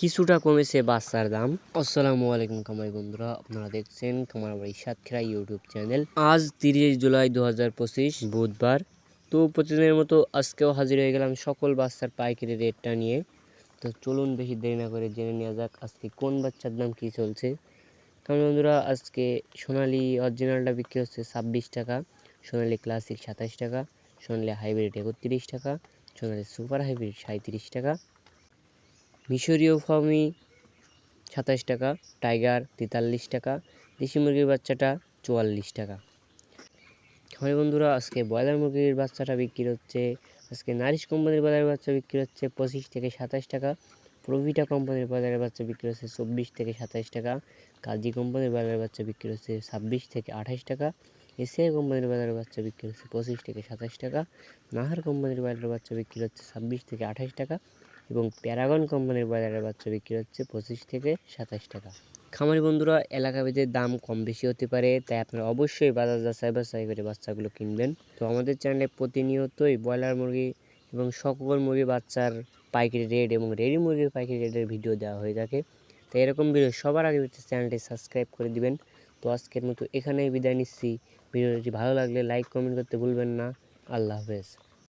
কিছুটা কমেছে বাচ্চার দাম। আসসালামু আলাইকুম কামাই বন্ধুরা, আপনারা দেখছেন কামার বাড়ি সাতক্ষীরা ইউটিউব চ্যানেল। আজ তিরিশ জুলাই দু হাজার পঁচিশ, বুধবার। তো প্রতিদিনের মতো আজকেও হাজির হয়ে গেলাম সকল বাচ্চার পাইকারি রেটটা নিয়ে। তো চলুন বেশি দেরি না করে জেনে নেওয়া যাক আজকে কোন বাচ্চার দাম কী চলছে। কারণ বন্ধুরা, আজকে সোনালি অরিজিনালটা বিক্রি হচ্ছে ছাব্বিশ টাকা, সোনালি ক্লাসিক সাতাশ টাকা, সোনালি হাইব্রিড একত্রিশ টাকা, সোনালি সুপার হাইব্রিড সাঁত্রিশ টাকা মিশরীয় ফার্মি সাতাশ টাকা, টাইগার তেতাল্লিশ টাকা, দেশি মুরগির বাচ্চাটা চুয়াল্লিশ টাকা। খামারি বন্ধুরা, আজকে ব্রয়লার মুরগির বাচ্চাটা বিক্রি হচ্ছে, আজকে নারিশ কোম্পানির বাজারের বাচ্চা বিক্রি হচ্ছে পঁচিশ থেকে সাতাশ টাকা, প্রভিটা কোম্পানির বাজারের বাচ্চা বিক্রি হচ্ছে চব্বিশ থেকে সাতাশ টাকা কাজী কোম্পানির বাজারের বাচ্চা বিক্রি হচ্ছে ছাব্বিশ থেকে আঠাশ টাকা, এসিআই কোম্পানির বাজারের বাচ্চা বিক্রি হচ্ছে পঁচিশ থেকে সাতাশ টাকা, নাহার কোম্পানির বাজারের বাচ্চা বিক্রি হচ্ছে ছাব্বিশ থেকে আঠাশ টাকা এবং প্যারাগন কোম্পানির ব্রয়লারের বাচ্চা বিক্রি হচ্ছে পঁচিশ থেকে সাতাশ টাকা। খামারি বন্ধুরা এলাকাভেদে দাম কম বেশি হতে পারে, তাই আপনারা অবশ্যই বাজার যাচাই বাছাই করে বাচ্চাগুলো কিনবেন। তো আমাদের চ্যানেলে প্রতিনিয়তই ব্রয়লার মুরগি এবং সকল মুরগি বাচ্চার পাইকারি রেট এবং রেডি মুরগির পাইকারি রেটের ভিডিও দেওয়া হয়ে থাকে। তো এরকম ভিডিও সবার আগে চ্যানেলটি সাবস্ক্রাইব করে দিবেন। তো আজকের মতো এখানেই বিদায় নিচ্ছি। ভিডিওটি ভালো লাগলে লাইক, কমেন্ট করতে ভুলবেন না। আল্লাহ হাফেজ।